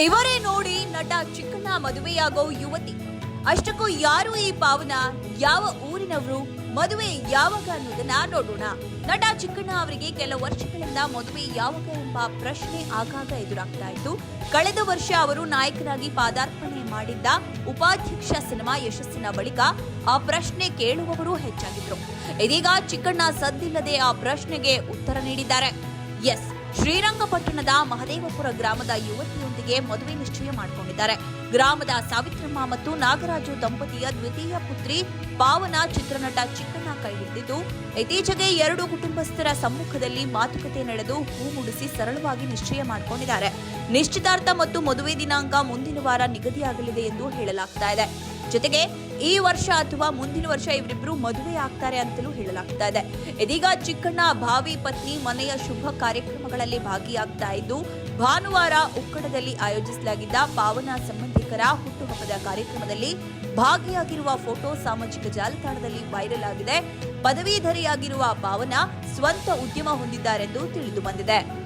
ಇವರೇ ನೋಡಿ ನಟ ಚಿಕ್ಕಣ್ಣ ಮದುವೆಯಾಗೋ ಯುವತಿ. ಅಷ್ಟಕ್ಕೂ ಯಾರು ಈ ಪಾವನ? ಯಾವ ಊರಿನವರು? ಮದುವೆ ಯಾವಾಗ ಅನ್ನೋದನ್ನ ನೋಡೋಣ. ನಟ ಚಿಕ್ಕಣ್ಣ ಅವರಿಗೆ ಕೆಲ ವರ್ಷಗಳಿಂದ ಮದುವೆ ಯಾವಾಗ ಎಂಬ ಪ್ರಶ್ನೆ ಆಗಾಗ ಎದುರಾಗ್ತಾ ಇತ್ತು. ಕಳೆದ ವರ್ಷ ಅವರು ನಾಯಕನಾಗಿ ಪಾದಾರ್ಪಣೆ ಮಾಡಿದ್ದ ಉಪಾಧ್ಯಕ್ಷ ಸಿನಿಮಾ ಯಶಸ್ಸಿನ ಬಳಿಕ ಆ ಪ್ರಶ್ನೆ ಕೇಳುವವರು ಹೆಚ್ಚಾಗಿದ್ರು. ಇದೀಗ ಚಿಕ್ಕಣ್ಣ ಸದ್ದಿಲ್ಲದೆ ಆ ಪ್ರಶ್ನೆಗೆ ಉತ್ತರ ನೀಡಿದ್ದಾರೆ. ಎಸ್. ಶ್ರೀರಂಗಪಟ್ಟಣದ ಮಹದೇವಪುರ ಗ್ರಾಮದ ಯುವತಿಯೊಂದಿಗೆ ಮದುವೆ ನಿಶ್ಚಯ ಮಾಡಿಕೊಂಡಿದ್ದಾರೆ. ಗ್ರಾಮದ ಸಾವಿತ್ರಮ್ಮ ಮತ್ತು ನಾಗರಾಜು ದಂಪತಿಯ ದ್ವಿತೀಯ ಪುತ್ರಿ ಪಾವನ ಚಿತ್ರನಟ ಚಿಕ್ಕಣ್ಣ ಕೈ ಹಿಡಿದಿದ್ದು, ಇತ್ತೀಚೆಗೆ ಎರಡು ಕುಟುಂಬಸ್ಥರ ಸಮ್ಮುಖದಲ್ಲಿ ಮಾತುಕತೆ ನಡೆದು ಹೂ ಮುಡಿಸಿ ಸರಳವಾಗಿ ನಿಶ್ಚಯ ಮಾಡಿಕೊಂಡಿದ್ದಾರೆ. ನಿಶ್ಚಿತಾರ್ಥ ಮತ್ತು ಮದುವೆ ದಿನಾಂಕ ಮುಂದಿನ ವಾರ ನಿಗದಿಯಾಗಲಿದೆ ಎಂದು ಹೇಳಲಾಗ್ತಾ ಇದೆ. ಜೊತೆಗೆ ಈ ವರ್ಷ ಅಥವಾ ಮುಂದಿನ ವರ್ಷ ಇವರಿಬ್ರು ಮದುವೆ ಆಗ್ತಾರೆ ಅಂತಲೂ ಹೇಳಲಾಗ್ತಾ ಇದೆ. ಇದೀಗ ಚಿಕ್ಕಣ್ಣ, ಭಾವಿ, ಪತ್ನಿ, ಮನೆಯ ಶುಭ ಕಾರ್ಯಕ್ರಮಗಳಲ್ಲಿ ಭಾಗಿಯಾಗ್ತಾ ಇದ್ದು, ಭಾನುವಾರ ಉಕ್ಕಡದಲ್ಲಿ ಆಯೋಜಿಸಲಾಗಿದ್ದ ಪಾವನ ಸಂಬಂಧಿಕರ ಹುಟ್ಟುಹಬ್ಬದ ಕಾರ್ಯಕ್ರಮದಲ್ಲಿ ಭಾಗಿಯಾಗಿರುವ ಫೋಟೋ ಸಾಮಾಜಿಕ ಜಾಲತಾಣದಲ್ಲಿ ವೈರಲ್ ಆಗಿದೆ. ಪದವೀಧರಿಯಾಗಿರುವ ಪಾವನ ಸ್ವಂತ ಉದ್ಯಮ ಹೊಂದಿದ್ದಾರೆಂದು ತಿಳಿದು ಬಂದಿದೆ.